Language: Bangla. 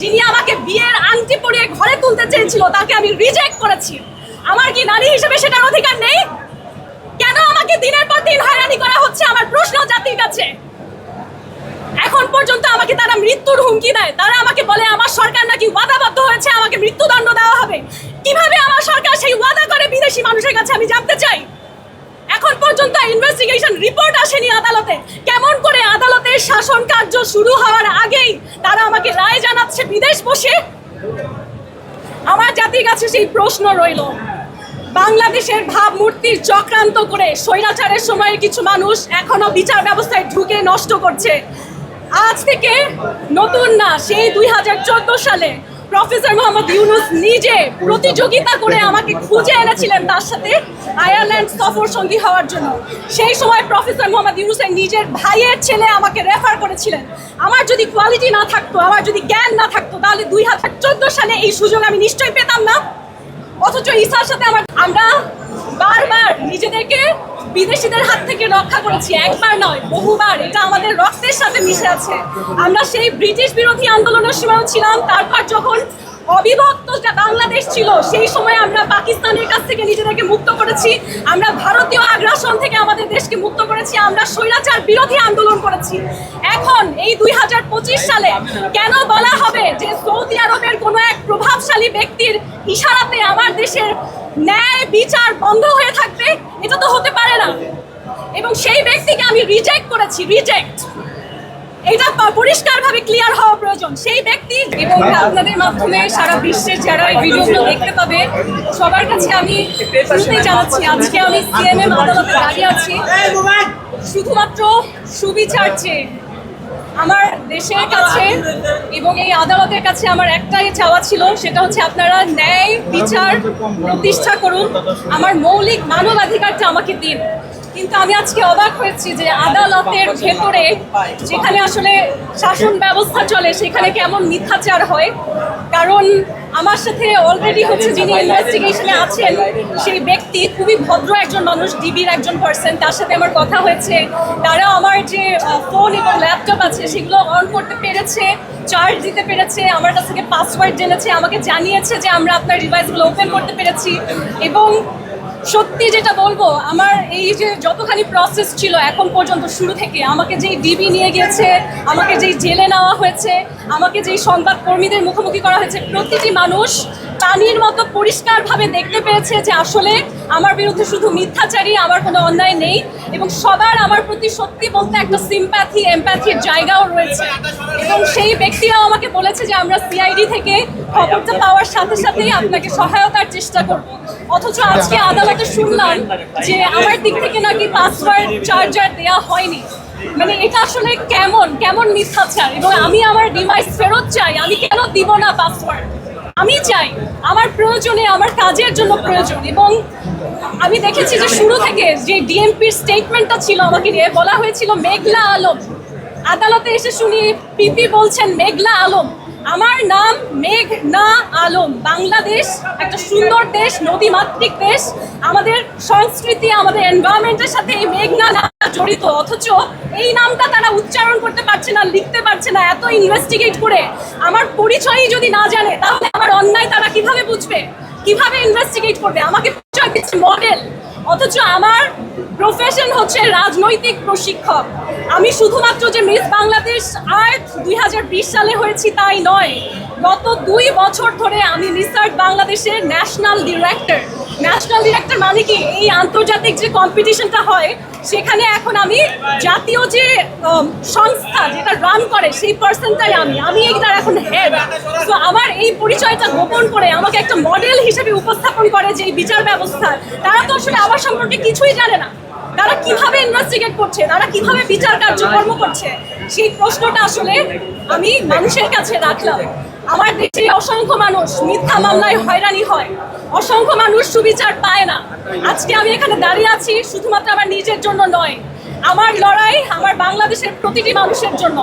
যিনি আমাকে বিয়ের আংটি পরিয়ে ঘরে তুলতে চেয়েছিল, তাকে আমি রিজেক্ট করেছি। আমার কি নারী হিসেবে সেটার অধিকার নেই? কেন আমাকে দিনের পর দিন হয়রানি করা হচ্ছে? আমার প্রশ্ন জাতির কাছে। এখন পর্যন্ত আমাকে তারা মৃত্যুর হুমকি দেয়। তারা আমাকে বলে, আমার সরকার নাকি ওয়াদাবদ্ধ হয়েছে, আমাকে মৃত্যুদণ্ড দেওয়া হবে। কীভাবে আমার সরকার সেই ওয়াদা করে বিদেশি মানুষের কাছে আমি জানতে চাই? এখন পর্যন্ত ইনভেস্টিগেশন রিপোর্ট আসেনি আদালতে। কেমন করে আদালতের কার্য শুরু হওয়ার আগেই তারা আমাকে রায় জানাচ্ছে বিদেশ বসে। আমার জাতির কাছে সেই প্রশ্ন রইল। বাংলাদেশের ভাবমূর্তির চক্রান্ত করে স্বৈরাচারের সময়ের কিছু মানুষ এখনও বিচার ব্যবস্থায় ঢুকে নষ্ট করছে। আজ থেকে নতুন না, সেই দুই হাজার চোদ্দ সালে প্রফেসর মোহাম্মদ ইউনুস নিজে প্রতিযোগিতা করে আমাকে খুঁজে এনেছিলেন তার সাথে আয়ারল্যান্ড সফর সঙ্গী হওয়ার জন্য। সেই সময় প্রফেসর মোহাম্মদ ইউনুসের নিজের ভাইয়ের ছেলে আমাকে রেফার করেছিলেন। আমার যদি কোয়ালিটি না থাকতো, আমার যদি জ্ঞান না থাকতো, তাহলে দুই হাজার চোদ্দ সালে এই সুযোগ আমি নিশ্চয়ই পেতাম না। অথচ ইসার সাথে আমার আমরা বারবার নিজেদেরকে বিদেশিদের হাত থেকে রক্ষা করেছি, একবার নয়, বহুবার। এটা আমাদের রক্তের সাথে মিশে আছে। আমরা সেই ব্রিটিশ বিরোধী আন্দোলনের সময় ছিলাম, তারপর যখন অবিভক্ত বাংলাদেশ ছিল, সেই সময় আমরা পাকিস্তানের কাছ থেকে নিজেদেরকে মুক্ত করেছি। আমরা ভারতীয় আগ্রাসন থেকে আমাদের দেশকে মুক্ত করেছি, আমরা স্বৈরাচার বিরোধী আন্দোলন করেছি। এখন এই দুই হাজার পঁচিশ সালে কেন বলা হবে যে সৌদি আরবের কোনো এক প্রভাবশালী ব্যক্তির ইশারাতে আমার দেশের ন্যায় বিচার বন্ধ হয়ে থাকবে? এটা তো হতে পারে না। এবং সেই ব্যক্তিকে আমি রিজেক্ট করেছি রিজেক্ট এটা পরিষ্কারভাবে ক্লিয়ার হওয়া প্রয়োজন। সেই ব্যক্তি এবং আপনাদের মাধ্যমে সারা বিশ্বের যারা এই ভিডিওগুলো দেখতে পাবে সবার কাছে আমি শুরুতেই জানাচ্ছি আজকে আমি সিএমএম আদালতে দাঁড়িয়ে আছি। শুধুমাত্র সুবিচার চেয়ে আমার দেশের কাছে এবং এই আদালতের কাছে আমার একটাই চাওয়া ছিল সেটা হচ্ছে আপনারা ন্যায় বিচার প্রতিষ্ঠা করুন। আমার মৌলিক মানবাধিকারটা আমাকে দিন। কিন্তু আমি আজকে অবাক হয়েছি যে আদালতের ভেতরে যেখানে আসলে শাসন ব্যবস্থা চলে, সেখানে কেমন মিথ্যাচার হয়। কারণ আমার সাথে অলরেডি হচ্ছে যিনি ইনভেস্টিগেশনে আছেন, সেই ব্যক্তি খুবই ভদ্র একজন মানুষ ডিবির একজন পার্সন তার সাথে আমার কথা হয়েছে। তারা আমার যে ফোন এবং ল্যাপটপ আছে, সেগুলো অন করতে পেরেছে চার্জ দিতে পেরেছে, আমার কাছ থেকে পাসওয়ার্ড জেনেছে, আমাকে জানিয়েছে যে আমরা আপনার ডিভাইসগুলো ওপেন করতে পেরেছি। এবং সত্যি যেটা বলব, আমার এই যে যতখানি প্রসেস ছিল এখন পর্যন্ত শুরু থেকে, আমাকে যেই ডিবি নিয়ে গিয়েছে আমাকে যেই জেলে নেওয়া হয়েছে, আমাকে যেই সংবাদ কর্মীদের মুখোমুখি করা হয়েছে, প্রতিটি মানুষ পানির মতো পরিষ্কারভাবে দেখতে পেয়েছে যে আসলে আমার বিরুদ্ধে শুধু মিথ্যাচারী, আমার কোনো অন্যায় নেই এবং সবার আমার প্রতি সত্যি বলতে একটা সিম্প্যাথি এম্প্যাথির জায়গাও রয়েছে। এবং সেই ব্যক্তিরাও আমাকে বলেছে যে আমরা সিআইডি থেকে খবরটা পাওয়ার সাথে সাথেই আপনাকে সহায়তার চেষ্টা করব। অথচ আজকে আদালতে শুনলাম যে আমার দিক থেকে নাকি পাসওয়ার্ড চার্জার দেওয়া হয়নি। মানে এটা আসলে কেমন কেমন মিথ্যাচার? এবং আমি আমার ডিভাইস ফেরত চাই, আমি কেন দিব না পাসওয়ার্ড আমি চাই আমার প্রয়োজনে, আমার কাজের জন্য প্রয়োজন। এবং আমি দেখেছি যে শুরু থেকে যে ডিএমপির স্টেটমেন্টটা ছিল আমাকে নিয়ে, বলা হয়েছিল, মেঘলা আলম। আদালতে এসে শুনি, পিপি বলছেন, মেঘলা আলম। আমার নাম মেঘ না আলম বাংলাদেশ, একটা সুন্দর দেশ, নদীমাতৃক দেশ। আমাদের সংস্কৃতি, আমাদের এনভায়রনমেন্টের সাথে এই মেঘনা জড়িত, অথচ এই নামটা তারা উচ্চারণ করতে পারছে না, লিখতে পারছে না, এত ইনভেস্টিগেট করে। আমার পরিচয়ই যদি না জানে, তাহলে আমার অন্যায় তারা কীভাবে বুঝবে? কীভাবে ইনভেস্টিগেট করবে? আমাকে পরিচয় দিচ্ছে মডেল অথচ আমার প্রফেশন হচ্ছে রাজনৈতিক প্রশিক্ষক। আমি শুধুমাত্র যে মিস বাংলাদেশ আর্ট দুই সালে হয়েছি তাই নয়, গত দুই বছর ধরে আমি রিসার্চ বাংলাদেশের ন্যাশনাল ডিরেক্টর ন্যাশনাল ডিরেক্টর মানে কি? এই আন্তর্জাতিক যে কম্পিটিশনটা হয়, সেখানে এখন আমি জাতীয় যে সংস্থা যেটা রান করে, সেই পার্সনটাই আমি। আমি এইটার এখন হেড তো আমার এই পরিচয়টা গোপন করে আমাকে একটা মডেল হিসেবে উপস্থাপন করে যে বিচার ব্যবস্থা। তারা তো আসলে আমার সম্পর্কে কিছুই জানে না। তারা কীভাবে ইনভেস্টিগেট করছে? তারা কীভাবে বিচার কার্যকর্ম করছে? সেই প্রশ্নটা আসলে আমি মানুষের কাছে রাখলাম। আমার দেশে অসংখ্য মানুষ মিথ্যা মামলায় হয়রানি হয়। অসংখ্য মানুষ সুবিচার পায় না। আজকে আমি এখানে দাঁড়িয়ে আছি শুধুমাত্র আমার নিজের জন্য নয়, আমার লড়াই, আমার বাংলাদেশের প্রতিটি মানুষের জন্য।